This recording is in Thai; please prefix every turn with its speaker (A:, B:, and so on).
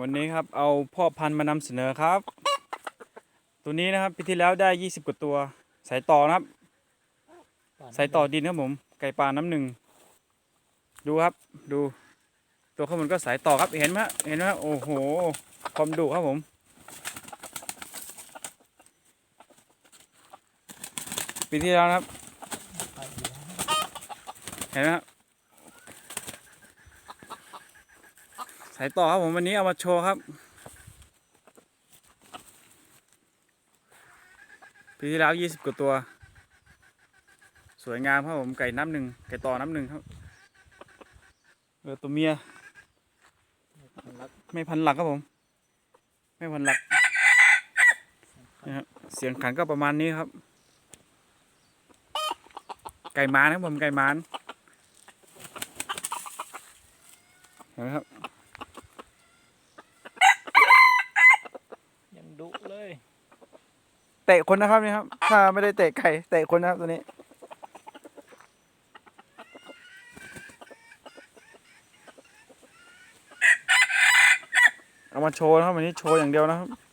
A: วันนี้ครับเอาพ่อพันธุ์มานำเสนอครับ ตัวนี้นะครับปีที่แล้วได้ 20 กว่าตัว สายต่อนะครับ สายต่อดินครับผม ไก่ปลาน้ำหนึ่ง ดูครับดู ตัวข้างบนก็สายต่อครับเห็นไหมเห็นไหมโอ้โหความดุครับผมปีที่แล้วนะครับ เห็นไหมครับ สายต่อครับผมวันนี้เอามาโชว์ครับ ปีที่แล้วยี่สิบกว่าตัว สวยงามครับผมไก่น้ำหนึ่งไก่ต่อน้ำหนึ่งครับเออตัวเมีย ไม่พันหลักครับผม ไม่พันหลักนี่ครับเสียงขันก็ประมาณนี้ครับ ไก่มานครับผมไก่มานเห็นไหมครับ
B: ยังดุเลย
A: เตะคนนะครับนี่ครับ ถ้าไม่ได้เตะไก่เตะคนนะครับตัวนี้ เอามาโชว์นะครับวันนี้โชว์อย่างเดียวนะครับ